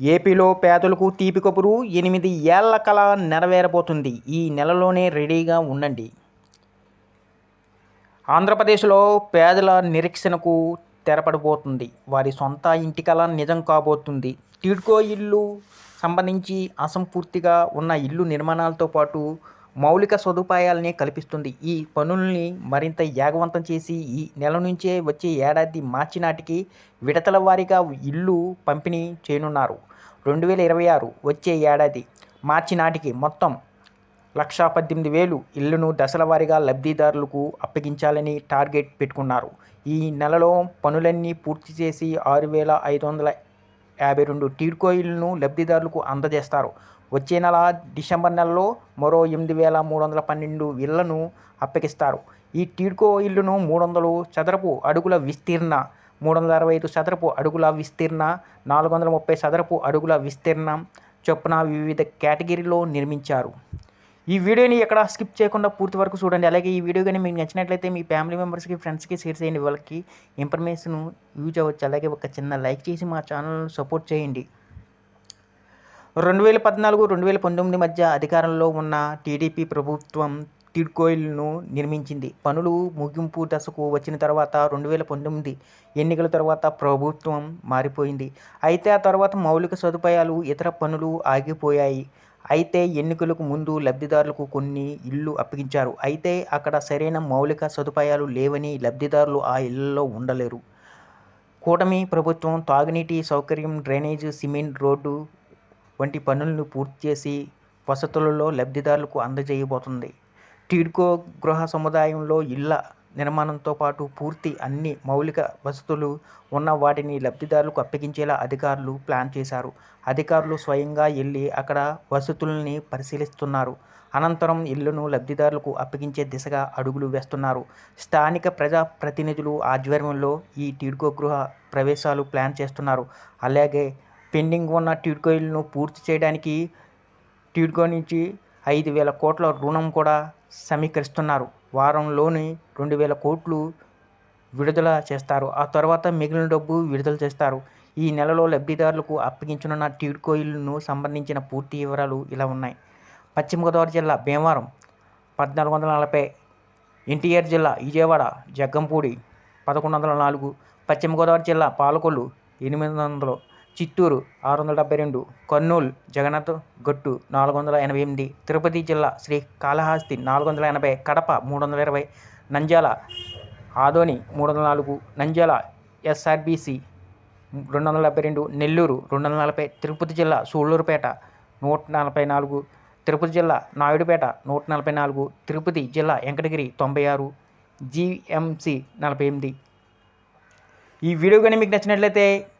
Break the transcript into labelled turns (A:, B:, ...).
A: ఏపీలో పేదలకు తీపి కబురు ఎనిమిది ఏళ్ళ కళ నెరవేరబోతుంది. ఈ నెలలోనే రెడీగా ఉండండి. ఆంధ్రప్రదేశ్లో పేదల నిరీక్షణకు తెరపడబోతుంది వారి సొంత ఇంటి కళ నిజం కాబోతుంది. టీడ్కో ఇల్లు సంబంధించి అసంపూర్తిగా ఉన్న ఇల్లు నిర్మాణాలతో పాటు మౌలిక సదుపాయాలని కల్పిస్తుంది. ఈ పనుల్ని మరింత వేగవంతం చేసి ఈ నెల నుంచే వచ్చే ఏడాది మార్చి నాటికి విడతల వారీగా ఇల్లు పంపిణీ చేయనున్నారు. రెండు వేల ఇరవై ఆరు వచ్చే ఏడాది మార్చి నాటికి మొత్తం లక్షా పద్దెనిమిది వేలు ఇళ్ళను దశల వారీగా లబ్ధిదారులకు అప్పగించాలని టార్గెట్ పెట్టుకున్నారు. ఈ నెలలో పనులన్నీ పూర్తి చేసి ఆరు వేల ఐదు వందల యాభై రెండు టీడ్కో ఇళ్ళను లబ్ధిదారులకు అందజేస్తారు. వచ్చే నెల డిసెంబర్ నెలలో మరో ఎనిమిది వేల మూడు వందల పన్నెండు ఇళ్ళను అప్పగిస్తారు. ఈ టీడ్కో ఇల్లును మూడు వందలు చదరపు అడుగుల విస్తీర్ణ మూడు వందల అరవై ఐదు చదరపు అడుగుల విస్తీర్ణ నాలుగు వందల ముప్పై చదరపు అడుగుల విస్తీర్ణం చొప్పున వివిధ కేటగిరీలో నిర్మించారు. ఈ వీడియోని ఎక్కడ స్కిప్ చేయకుండా పూర్తి వరకు చూడండి. అలాగే ఈ వీడియో కానీ మీకు నచ్చినట్లయితే మీ ఫ్యామిలీ మెంబర్స్కి ఫ్రెండ్స్కి షేర్ చేయండి. వాళ్ళకి ఇన్ఫర్మేషన్ యూజ్ అవ్వచ్చు. అలాగే ఒక చిన్న లైక్ చేసి మా ఛానల్ సపోర్ట్ చేయండి. రెండు వేల పద్నాలుగు రెండు వేల పంతొమ్మిది మధ్య అధికారంలో ఉన్న టీడీపీ ప్రభుత్వం టిడ్కోయిల్ను నిర్మించింది. పనులు ముగింపు దశకు వచ్చిన తర్వాత రెండు వేల పంతొమ్మిది ఎన్నికల తర్వాత ప్రభుత్వం మారిపోయింది. అయితే ఆ తర్వాత మౌలిక సదుపాయాలు ఇతర పనులు ఆగిపోయాయి. అయితే ఎన్నికలకు ముందు లబ్ధిదారులకు కొన్ని ఇళ్ళు అప్పగించారు. అయితే అక్కడ సరైన మౌలిక సదుపాయాలు లేవని లబ్ధిదారులు ఆ ఇళ్ళలో ఉండలేరు. కూటమి ప్రభుత్వం తాగునీటి సౌకర్యం డ్రైనేజ్ సిమెంట్ రోడ్డు వంటి పనులను పూర్తి చేసి వసతులలో లబ్ధిదారులకు అందజేయబోతుంది. టీడ్కో గృహ సముదాయంలో ఇళ్ళ నిర్మాణంతో పాటు పూర్తి అన్ని మౌలిక వసతులు ఉన్న వాటిని లబ్ధిదారులకు అప్పగించేలా అధికారులు ప్లాన్ చేశారు. అధికారులు స్వయంగా వెళ్ళి అక్కడ వసతుల్ని పరిశీలిస్తున్నారు. అనంతరం ఇళ్ళను లబ్ధిదారులకు అప్పగించే దిశగా అడుగులు వేస్తున్నారు. స్థానిక ప్రజా ప్రతినిధులు ఆధ్వర్యంలో ఈ టీడ్కో గృహ ప్రవేశాలు ప్లాన్ చేస్తున్నారు. అలాగే పెండింగ్ ఉన్న టీడ్కో పూర్తి చేయడానికి ట్యూడ్కో నుంచి ఐదు వేల కోట్ల రుణం కూడా సమీకరిస్తున్నారు. వారంలోని రెండు వేల కోట్లు విడుదల చేస్తారు. ఆ తర్వాత మిగిలిన డబ్బు విడుదల చేస్తారు. ఈ నెలలో లబ్ధిదారులకు అప్పగించనున్న టీడ్కో సంబంధించిన పూర్తి వివరాలు ఇలా ఉన్నాయి. పశ్చిమ గోదావరి జిల్లా భీమవరం పద్నాలుగు వందల నలభై ఎన్టీఆర్ జిల్లా విజయవాడ జగ్గంపూడి పదకొండు వందల నాలుగు పశ్చిమ గోదావరి జిల్లా పాలకొల్లు ఎనిమిది వందలు చిత్తూరు ఆరు వందల డెబ్బై రెండు కర్నూలు జగన్నాథ్ గట్టు నాలుగు వందల ఎనభై ఎనిమిది తిరుపతి జిల్లా శ్రీ కాళహస్తి నాలుగు వందల ఎనభై కడప మూడు వందల ఇరవై నంద్యాల ఆదోని మూడు వందల నాలుగు నంద్యాల ఎస్ఆర్బిసి రెండు వందల డెబ్బై రెండు నెల్లూరు రెండు వందల నలభై తిరుపతి జిల్లా సూళ్ళూరుపేట నూట నలభై నాలుగు తిరుపతి జిల్లా నాయుడుపేట నూట నలభై నాలుగు తిరుపతి జిల్లా వెంకటగిరి తొంభై ఆరు జిఎంసి నలభై ఎనిమిది ఈ వీడియో కానీ మీకు నచ్చినట్లయితే